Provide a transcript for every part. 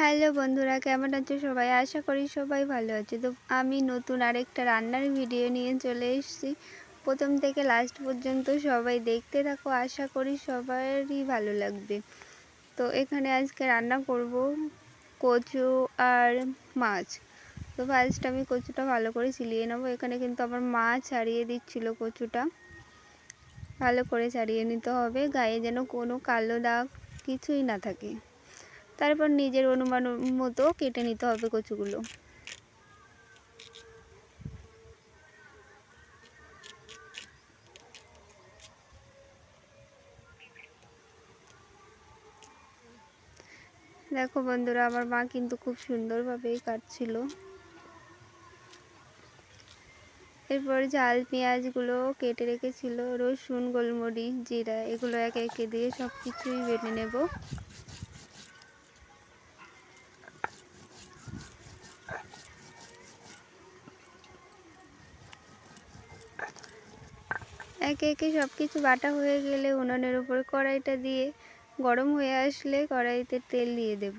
Hello বন্ধুরা, কেমন আছো সবাই? আশা করি সবাই ভালো আছে। তো আমি নতুন আরেকটা রান্নার ভিডিও নিয়ে চলে এসেছি। প্রথম থেকে লাস্ট পর্যন্ত সবাই দেখতে থাকো, আশা করি সবারই ভালো লাগবে। তো এখানে আজকে রান্না করব কচু আর মাছ। তো ফার্স্ট আমি কচুটা ভালো করে চিলিয়ে নেব। এখানে কিন্তু আমার মা ছাড়িয়ে দিচ্ছিল কচুটা। ভালো করে ছাড়িয়ে নিতে হবে। গায়ে যেন কোনো কালো দাগ কিছুই না থাকে। তারপর নিজের অনুমান মতো কেটে নিতে হবে কচুগুলো। দেখো বন্ধুরা, আমার মা কিন্তু খুব সুন্দরভাবেই কাটছিল। এরপর ঝাল, পেঁয়াজগুলো কেটে রেখেছিল, রসুন, গোলমরিচ, জিরা, এগুলো একে একে দিয়ে সব কিছুই বেটে নেব। একে একে সব কিছু বাটা হয়ে গেলে উনুনের উপর কড়াইটা দিয়ে গরম হয়ে আসলে কড়াইতে তেল দিয়ে দেব।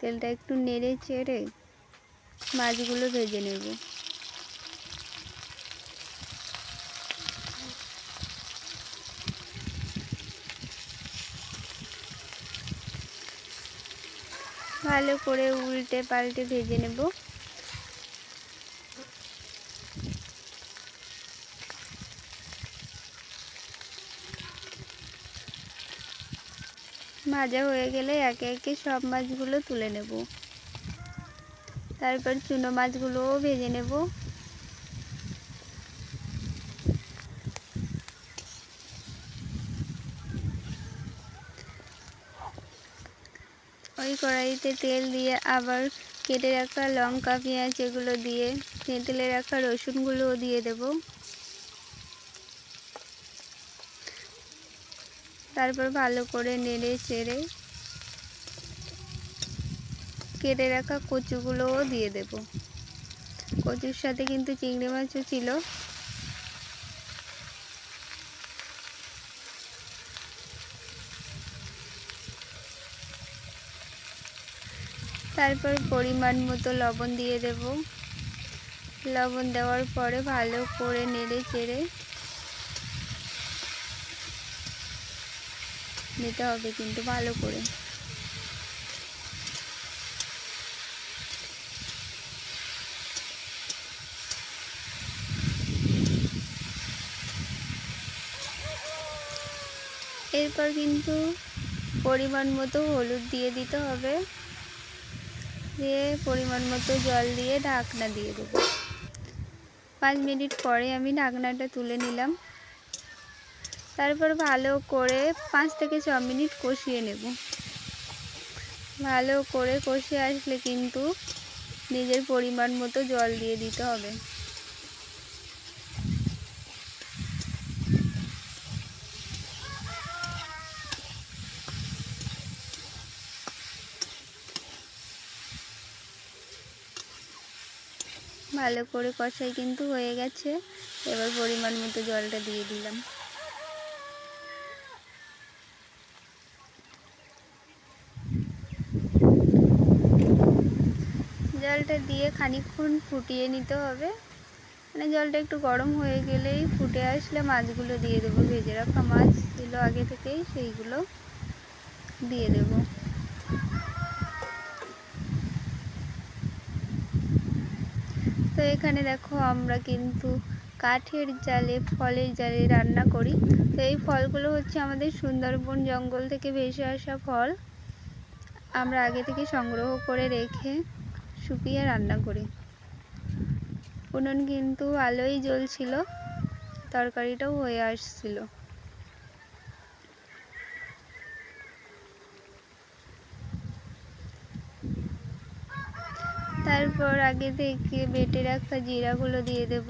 তেলটা একটু নেড়ে চেড়ে মাছগুলো ভেজে নেব। ভালো করে উল্টে পাল্টে ভেজে নেব। ভাজা হয়ে গেলে একে একে সব মাছগুলো তুলে নেব। তারপর চুনো মাছগুলোও ভেজে নেব। ওই কড়াইতে তেল দিয়ে আবার কেটে রাখা লঙ্কা, পেঁয়াজ এগুলো দিয়ে তেঁতেলে রাখা রসুনগুলোও দিয়ে দেবো। তারপর ভালো করে নেড়ে চেড়ে কেটে রাখা কচুগুলোও দিয়ে দেব। কচুর সাথে কিন্তু চিংড়ি মাছও ছিল। তারপর পরিমাণ মতো লবণ দিয়ে দেব। লবণ দেওয়ার পরে ভালো করে নেড়ে চেড়ে নিতে হবে কিন্তু ভালো করে। এরপর কিন্তু পরিমাণ মতো হলুদ দিয়ে দিতে হবে। দিয়ে পরিমাণ মতো জল দিয়ে ঢাকনা দিয়ে দেবো। পাঁচ মিনিট পরে আমি ঢাকনাটা তুলে নিলাম। তারপর ভালো করে পাঁচ থেকে ছ মিনিট কষিয়ে নেব। ভালো করে কষে আসলে কিন্তু নিজের পরিমাণ মতো জল দিয়ে দিতে হবে। ভালো করে কষাই কিন্তু হয়ে গেছে। এবার পরিমাণ মতো জলটা দিয়ে দিলাম। জলটা দিয়ে খানিকক্ষণ ফুটিয়ে নিতে হবে। মানে জলটা একটু গরম হয়ে গেলেই ফুটে আসলে মাছগুলো দিয়ে দেবো। ভেজে রাখা মাছ ছিল আগে থেকেই সেইগুলো দিয়ে দেব। তো এখানে দেখো আমরা কিন্তু কাঠের জালে, ফলের জালে রান্না করি। তো এই ফলগুলো হচ্ছে আমাদের সুন্দরবন জঙ্গল থেকে ভেসে আসা ফল। আমরা আগে থেকে সংগ্রহ করে রেখে শুকিয়ে রান্না করি। উনুন কিন্তু আলোই জ্বলছিল, তরকারিটাও হয়ে আসছিল। তারপর আগে থেকে বেটে রাখা জিরাগুলো দিয়ে দেব।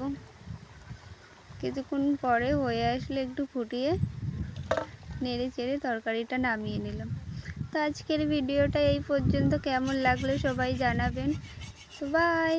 কিছুক্ষণ পরে হয়ে আসলে একটু ফুটিয়ে নেড়ে চেড়ে তরকারিটা নামিয়ে নিলাম। তো আজকের ভিডিওটা এই পর্যন্ত। কেমন লাগল সবাই জানাবেন। তো বাই